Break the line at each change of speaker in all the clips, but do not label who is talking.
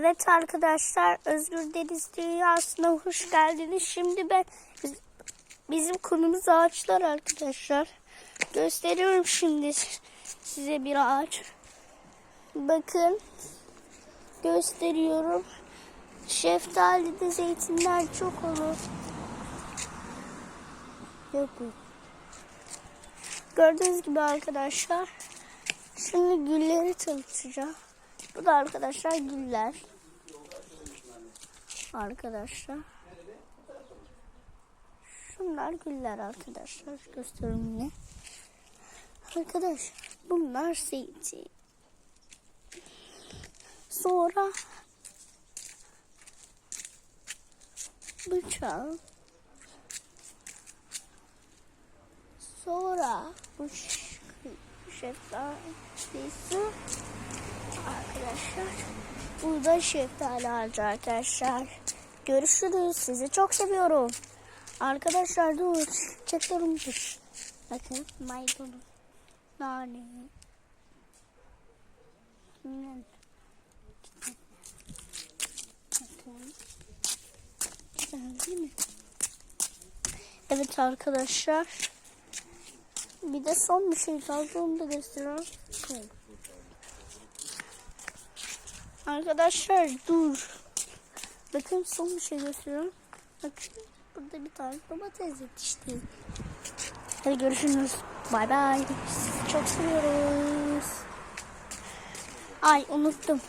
Evet arkadaşlar Özgür Deniz Dünyası'na hoş geldiniz. Şimdi ben bizim konumuz ağaçlar arkadaşlar. Gösteriyorum şimdi size bir ağaç. Bakın gösteriyorum. Şeftalide zeytinler çok olur. Yok yok. Gördüğünüz gibi arkadaşlar. Şimdi gülleri tanıtacağım. Bu da arkadaşlar güller. Arkadaşlar. Şunlar güller arkadaşlar. Göstereyim yine. Arkadaşlar bunlar zeytin. Sonra bıçak. Sonra bu şeftalisi arkadaşlar. Burada şeftali ağacı arkadaşlar. Görüşürüz. Sizi çok seviyorum. Arkadaşlar dur. Çeklerim dur. Bakın maydanoz. Nane. Hmm. Bakın. Güzel değil mi? Evet arkadaşlar. Bir de son bir şey kaldı onu da gösteriyorum. Bakın. Arkadaşlar dur. Bakın son bir şey gösteriyorum. Bakın burada bir tane domates yetişti. Hadi görüşürüz. Bay bay. Çok seviyoruz. Ay unuttum.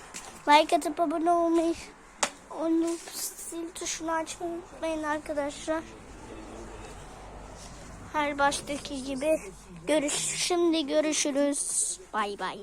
Like atıp abone olmayı unutup zil tuşunu açmayı unutmayın arkadaşlar. Her baştaki gibi görüş. Şimdi görüşürüz. Bay bay.